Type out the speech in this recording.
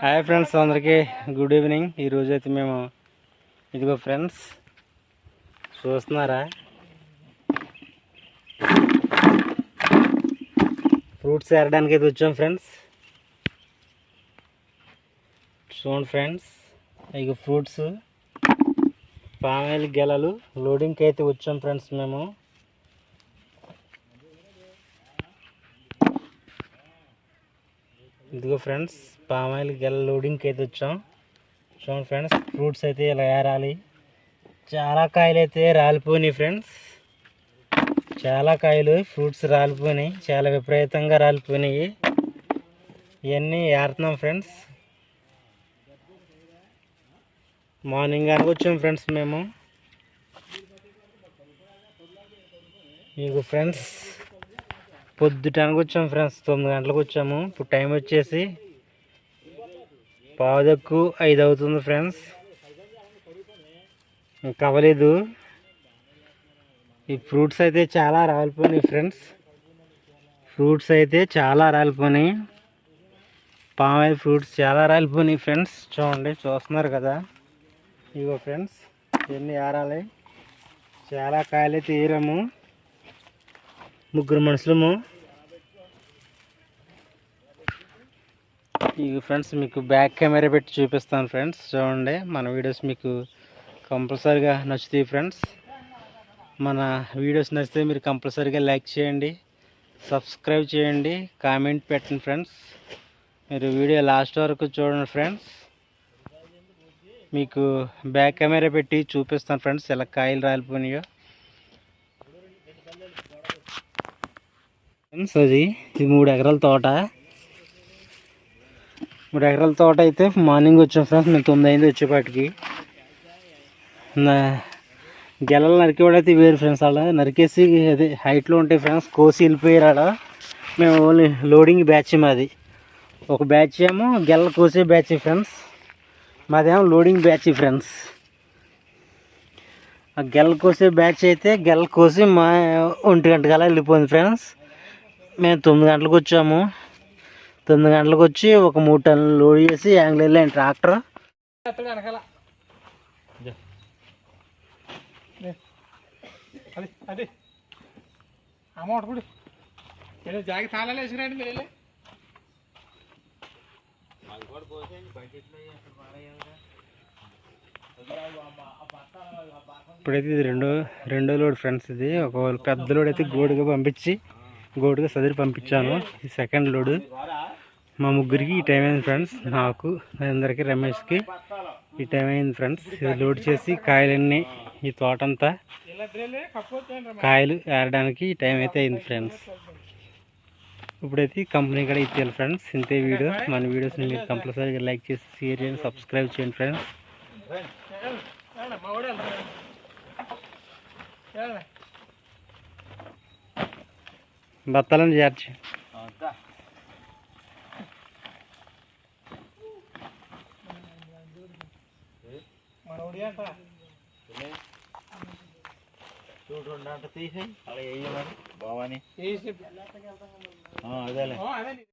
Hi friends అందరికీ good evening ఈరోజు అయితే మేము ఇదిగో ఫ్రెండ్స్ చూస్తున్నారా? ఫ్రూట్స్ ఏరడానికి అయితే వచ్చాం ఫ్రెండ్స్ చూడండి ఫ్రెండ్స్ ఇక ఫ్రూట్స్ పామాయిల్ గెలలు లోడింగ్కి అయితే వచ్చాం ఫ్రెండ్స్ మేము. ఇదిగో ఫ్రెండ్స్ పామాయిల్ గెల లోడింగ్కి అయితే వచ్చాం. చూడండి ఫ్రెండ్స్ ఫ్రూట్స్ అయితే ఇలా ఏరాలి. చాలా కాయలు అయితే రాలిపోయినాయి ఫ్రెండ్స్. చాలా కాయలు ఫ్రూట్స్ రాలిపోయినాయి. చాలా విపరీతంగా రాలిపోయినాయి. ఇవన్నీ ఏరుతున్నాం ఫ్రెండ్స్. మార్నింగ్ అనుకొచ్చాం ఫ్రెండ్స్ మేము. మీకు ఫ్రెండ్స్ పొద్దుటానికి వచ్చాము ఫ్రెండ్స్ తొమ్మిది గంటలకు వచ్చాము ఇప్పుడు టైం వచ్చేసి పావుదక్కు ఐదు అవుతుంది ఫ్రెండ్స్. ఇంకా అవ్వలేదు. ఈ ఫ్రూట్స్ అయితే చాలా రాలిపోయినాయి ఫ్రెండ్స్. ఫ్రూట్స్ అయితే చాలా రాలిపోయినాయి. పామాయిల్ ఫ్రూట్స్ చాలా రాలిపోయినాయి ఫ్రెండ్స్. చూడండి చూస్తున్నారు కదా. ఇగో ఫ్రెండ్స్ ఎన్ని ఆరాలి. చాలా కాయలు అయితే ఏరాము ముగ్గురు మనుషులము. ఇవి ఫ్రెండ్స్ మీకు బ్యాక్ కెమెరా పెట్టి చూపిస్తాను ఫ్రెండ్స్. చూడండి మన వీడియోస్ మీకు కంపల్సరీగా నచ్చుతాయి ఫ్రెండ్స్. మన వీడియోస్ నచ్చితే మీరు కంపల్సరీగా లైక్ చేయండి సబ్స్క్రైబ్ చేయండి కామెంట్ పెట్టండి ఫ్రెండ్స్. మీరు వీడియో లాస్ట్ వరకు చూడండి ఫ్రెండ్స్. మీకు బ్యాక్ కెమెరా పెట్టి చూపిస్తాను ఫ్రెండ్స్ ఎలా కాయలు రాలిపోయినాయో. ఫ్రెండ్స్ అది ఇది మూడు ఎకరాల తోట. మూడు ఎకరాల తోట అయితే మార్నింగ్ వచ్చాం ఫ్రెండ్స్ మేము తొమ్మిది అయింది వచ్చేపాటికి. నా గెలలు నరికేవాడు అయితే వేరు ఫ్రెండ్స్ అలా నరికేసి అదే హైట్లో ఉంటాయి ఫ్రెండ్స్ కోసి వెళ్ళిపోయారు ఆడ. మేము ఓన్లీ లోడింగ్ బ్యాచ్ మాది. ఒక బ్యాచ్ ఏమో గెలలు కోసే బ్యాచ్ ఫ్రెండ్స్. మాదేమో లోడింగ్ బ్యాచ్ ఫ్రెండ్స్. ఆ గెల కోసే బ్యాచ్ అయితే గెల కోసి మా ఒంటి గంట కల్లా వెళ్ళిపోయింది ఫ్రెండ్స్. మేము తొమ్మిది గంటలకు వచ్చాము. తొమ్మిది గంటలకు వచ్చి ఒక మూడు టన్నులు లోడ్ చేసి యాంగిల్ వెళ్ళాను ట్రాక్టర్? అది అది అమౌంట్ కూడా జాగ్రత్త తాళాలు వేసుకురండి మీరు వెళ్ళి ఇప్పుడైతే ఇది రెండో రెండో లోడ్ ఫ్రెండ్స్ ఇది. ఒక పెద్ద లోడ్ అయితే గోడుగా పంపించి గోడుగా సదిరి పంపించాను. ఈ సెకండ్ లోడ్. మా ముగ్గురికి ఈ టైం అయింది ఫ్రెండ్స్ నాకు అందరికీ రమేష్కి ఈ టైం అయింది ఫ్రెండ్స్ ఇది లోడ్ చేసి కాయలన్నీ ఈ తోటంతా కాయలు ఏరడానికి ఈ టైం అయితే అయింది ఫ్రెండ్స్ ఇప్పుడైతే ఈ కంపెనీ కూడా ఇచ్చేయాలి ఫ్రెండ్స్ ఇంతే వీడియో. మన వీడియోస్ని మీరు కంపల్సరీగా లైక్ చేసి షేర్ చేయండి సబ్స్క్రైబ్ చేయండి ఫ్రెండ్స్ బత్తాలని బత్తాలను చేర్చి మన ఉడి అంట చూడు రెండు అంటే తీసేయి. అలా వేయమని బావని అదేలే.